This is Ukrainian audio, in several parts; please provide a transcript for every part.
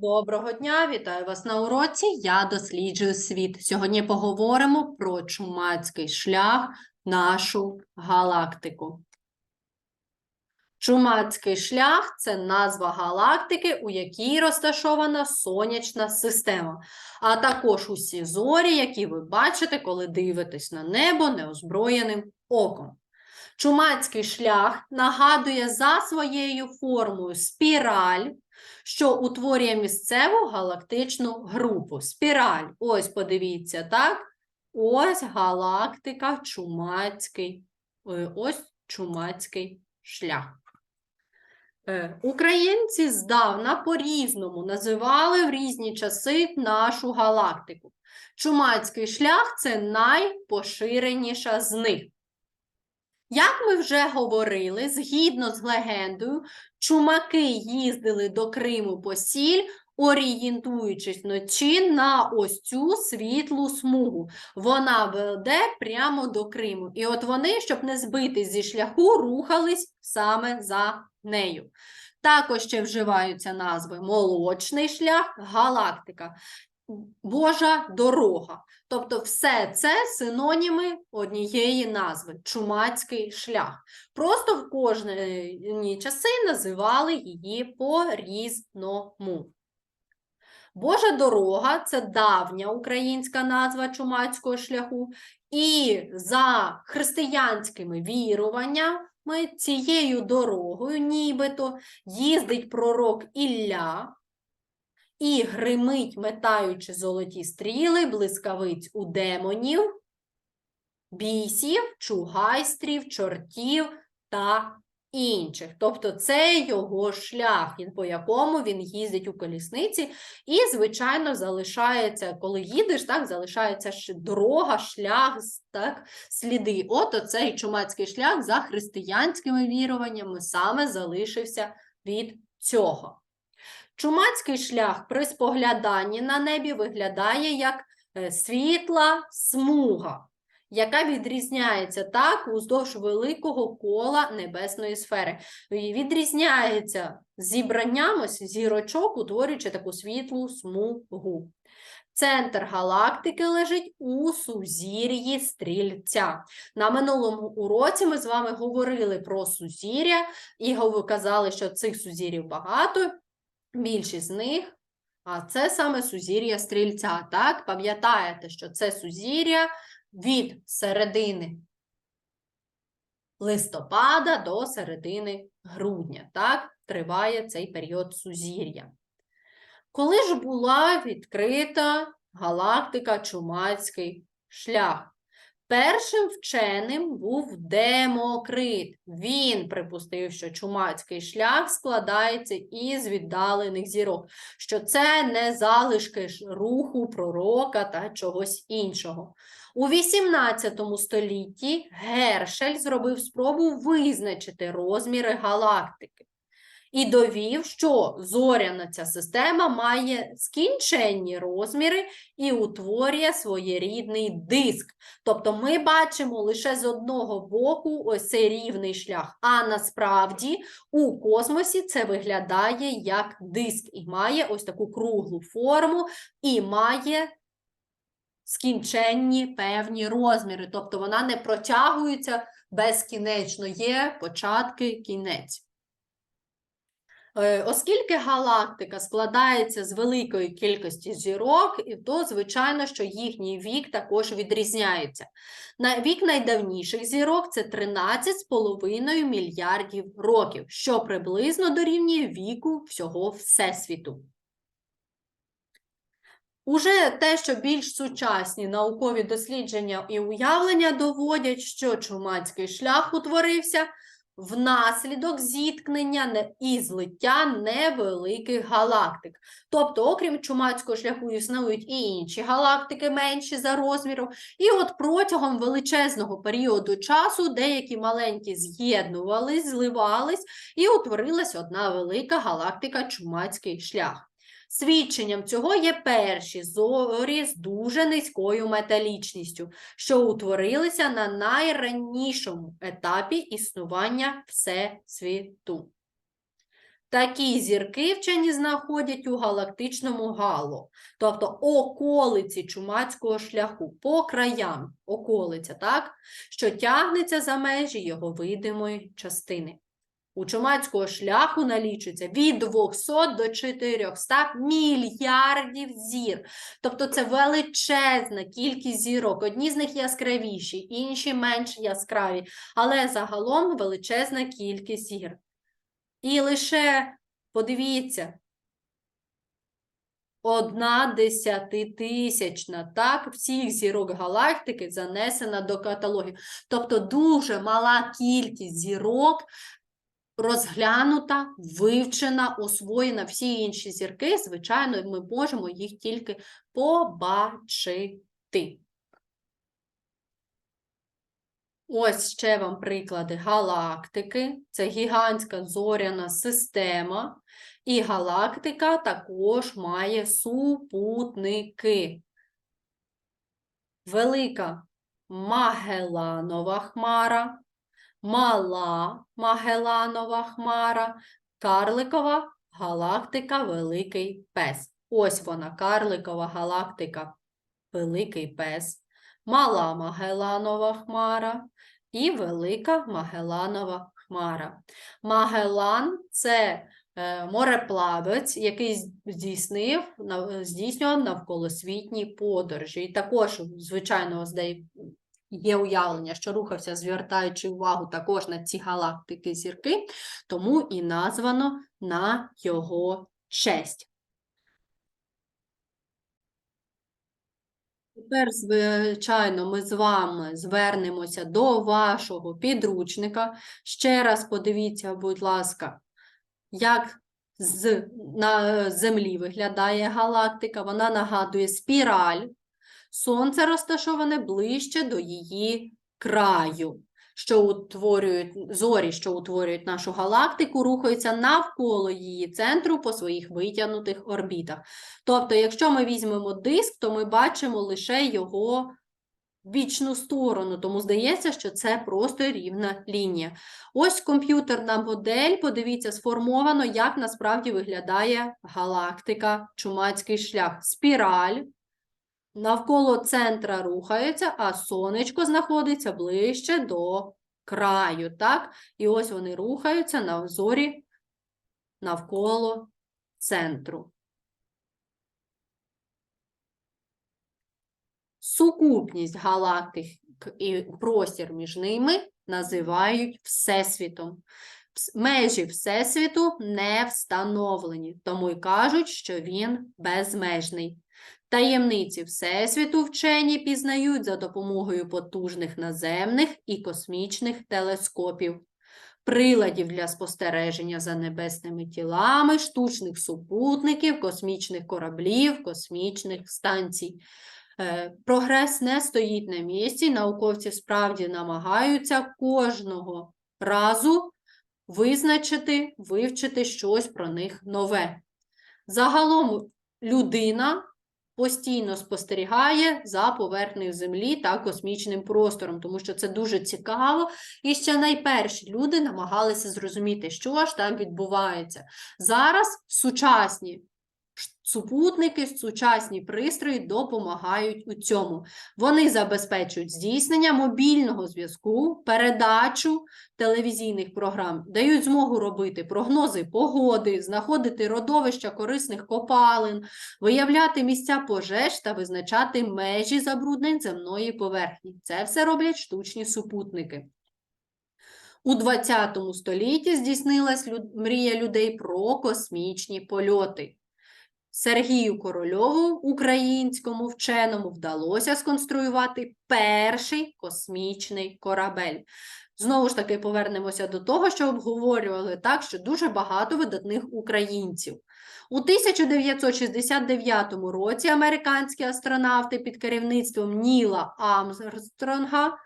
Доброго дня, вітаю вас на уроці. Я досліджую світ. Сьогодні поговоримо про чумацький шлях, нашу галактику. Чумацький шлях це назва галактики, у якій розташована сонячна система, а також усі зорі, які ви бачите, коли дивитесь на небо неозброєним оком. Чумацький шлях нагадує за своєю формою спіраль, що утворює місцеву галактичну групу. Спіраль. Ось подивіться, так? Ось галактика Чумацький. е, Ось Чумацький шлях. Е, Українці здавна по-різному називали в різні часи нашу галактику. Чумацький шлях це найпоширеніша з них. Як ми вже говорили, згідно з легендою, чумаки їздили до Криму по сіль, орієнтуючись вночі на ось цю світлу смугу. Вона веде прямо до Криму. І от вони, щоб не збитись зі шляху, рухались саме за нею. Також ще вживаються назви молочний шлях, галактика, Божа дорога. Тобто все це синоніми однієї назви чумацький шлях. Просто в кожні часи називали її по-різному. Божа дорога це давня українська назва чумацького шляху, і за християнськими віруваннями цією дорогою, нібито, їздить пророк Ілля, і гримить, метаючи золоті стріли, блискавиць у демонів, бісів, чугайстрів, чортів та інших. Тобто це його шлях, по якому він їздить у колісниці, і, звичайно, залишається, коли їдеш, так, залишається дорога, шлях, так, сліди. От оцей чумацький шлях за християнськими віруваннями саме залишився від цього. Чумацький шлях при спогляданні на небі виглядає як е, світла смуга, яка відрізняється так уздовж великого кола небесної сфери. І відрізняється зібранням ось зірочок, утворюючи таку світлу смугу. Центр галактики лежить у сузір'ї стрільця. На минулому уроці ми з вами говорили про сузір'я і казали, що цих сузір'їв багато. Більшість з них, а це саме сузір'я стрільця. Так, пам'ятаєте, що це сузір'я від середини листопада до середини грудня. Так, триває цей період сузір'я. Коли ж була відкрита галактика Чумацький шлях? Першим вченим був Демокрит. Він припустив, що чумацький шлях складається із віддалених зірок, що це не залишки руху пророка та чогось іншого. У 18 столітті Гершель зробив спробу визначити розміри галактики і довів, що зоряна ця система має скінченні розміри і утворює своєрідний диск. Тобто ми бачимо лише з одного боку ось цей рівний шлях, а насправді у космосі це виглядає як диск і має ось таку круглу форму і має скінченні певні розміри. Тобто вона не протягується безкінечно, є початки, кінець. Е, Оскільки галактика складається з великої кількості зірок, то, звичайно, що їхній вік також відрізняється. На вік найдавніших зірок це 13,5 мільярдів років, що приблизно дорівнює віку всього Всесвіту. Уже те, що більш сучасні наукові дослідження і уявлення доводять, що чумацький шлях утворився внаслідок зіткнення і злиття невеликих галактик. Тобто, окрім чумацького шляху, існують і інші галактики менші за розміром. І от протягом величезного періоду часу деякі маленькі з'єднувались, зливались, і утворилась одна велика галактика Чумацький шлях. Свідченням цього є перші зорі з дуже низькою металічністю, що утворилися на найраннішому етапі існування Всесвіту. Такі зірки вчені знаходять у галактичному гало, тобто околиці чумацького шляху, по краям околиця, так? що тягнеться за межі його видимої частини. У чумацького шляху налічується від 200 до 400 мільярдів зір. Тобто це величезна кількість зірок. Одні з них яскравіші, інші менш яскраві, але загалом величезна кількість зір. І лише, подивіться, одна десятитисячна, так, всіх зірок галактики занесена до каталогів. Тобто дуже мала кількість зірок розглянута, вивчена, освоєна. Всі інші зірки, звичайно, ми можемо їх тільки побачити. Ось ще вам приклади галактики. Це гігантська зоряна система. І галактика також має супутники. Велика Магеланова хмара, мала Магеланова хмара, карликова галактика Великий Пес. Ось вона, карликова галактика Великий Пес, мала Магеланова хмара і велика Магеланова хмара. Магелан це е, мореплавець, який здійснив, здійснював навколосвітні подорожі. І також, звичайно, є уявлення, що рухався, звертаючи увагу також на ці галактики зірки, тому і названо на його честь. Тепер, звичайно, ми з вами звернемося до вашого підручника. Ще раз подивіться, будь ласка, як з, на Землі виглядає галактика. Вона нагадує спіраль. Сонце розташоване ближче до її краю, що утворюють зорі, що утворюють нашу галактику, рухаються навколо її центру по своїх витягнутих орбітах. Тобто, якщо ми візьмемо диск, то ми бачимо лише його бічну сторону, тому здається, що це просто рівна лінія. Ось комп'ютерна модель, подивіться, сформовано, як насправді виглядає галактика, чумацький шлях. Спіраль. Навколо центра рухається, а сонечко знаходиться ближче до краю. Так? І ось вони рухаються на зорі навколо центру. Сукупність галактик і простір між ними називають Всесвітом. Межі Всесвіту не встановлені, тому й кажуть, що він безмежний. Таємниці Всесвіту вчені пізнають за допомогою потужних наземних і космічних телескопів, приладів для спостереження за небесними тілами, штучних супутників, космічних кораблів, космічних станцій. Е, Прогрес не стоїть на місці, науковці справді намагаються кожного разу визначити, вивчити щось про них нове. Загалом людина постійно спостерігає за поверхнею Землі та космічним простором, тому що це дуже цікаво. І ще найперші люди намагалися зрозуміти, що ж там відбувається. Зараз сучасні супутники, сучасні пристрої допомагають у цьому. Вони забезпечують здійснення мобільного зв'язку, передачу телевізійних програм, дають змогу робити прогнози погоди, знаходити родовища корисних копалин, виявляти місця пожеж та визначати межі забруднень земної поверхні. Це все роблять штучні супутники. У 20 столітті здійснилась мрія людей про космічні польоти. Сергію Корольову, українському вченому, вдалося сконструювати перший космічний корабель. Знову ж таки, повернемося до того, що обговорювали так, що дуже багато видатних українців. У 1969 році американські астронавти під керівництвом Ніла Амстронга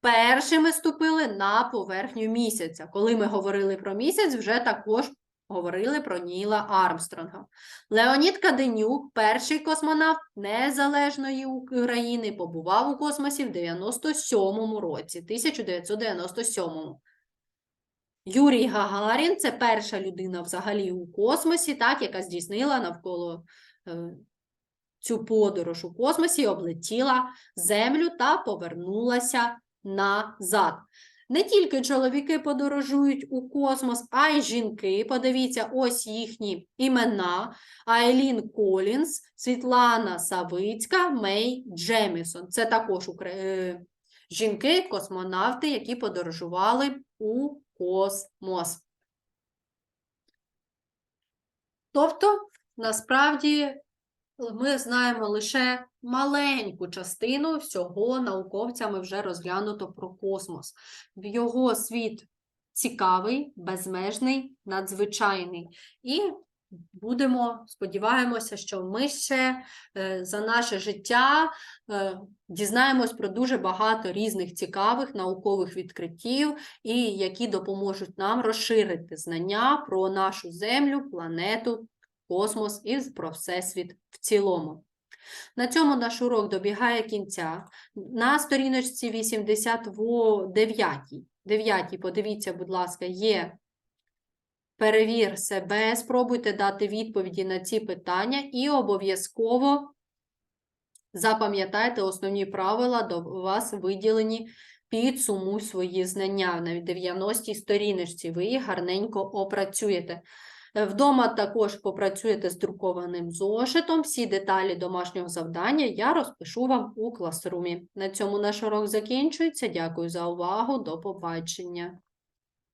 першими ступили на поверхню місяця. Коли ми говорили про місяць, вже також говорили про Ніла Армстронга. Леонід Каденюк, перший космонавт Незалежної України, побував у космосі в 97-му році, 1997-му. Юрій Гагарін це перша людина взагалі у космосі, так, яка здійснила навколо е, цю подорож у космосі, облетіла Землю та повернулася назад. Не тільки чоловіки подорожують у космос, а й жінки. Подивіться, ось їхні імена: Айлін Колінс, Світлана Савицька, Мей Джемісон. Це також е, жінки, космонавти, які подорожували у космос. Тобто, насправді, ми знаємо лише маленьку частину всього науковцями вже розглянуто про космос. В Його світ цікавий, безмежний, надзвичайний. І будемо, сподіваємося, що ми ще е, за наше життя е, дізнаємось про дуже багато різних цікавих наукових відкриттів, і які допоможуть нам розширити знання про нашу Землю, планету, космос і про Всесвіт в цілому. На цьому наш урок добігає кінця. На сторіночці 89, 9, подивіться, будь ласка, є перевір себе, спробуйте дати відповіді на ці питання і обов'язково запам'ятайте основні правила до вас виділені підсумуй свої знання на 90-й сторіночці. Ви їх гарненько опрацюєте. Вдома також попрацюєте з друкованим зошитом. Всі деталі домашнього завдання я розпишу вам у класрумі. На цьому наш урок закінчується. Дякую за увагу. До побачення.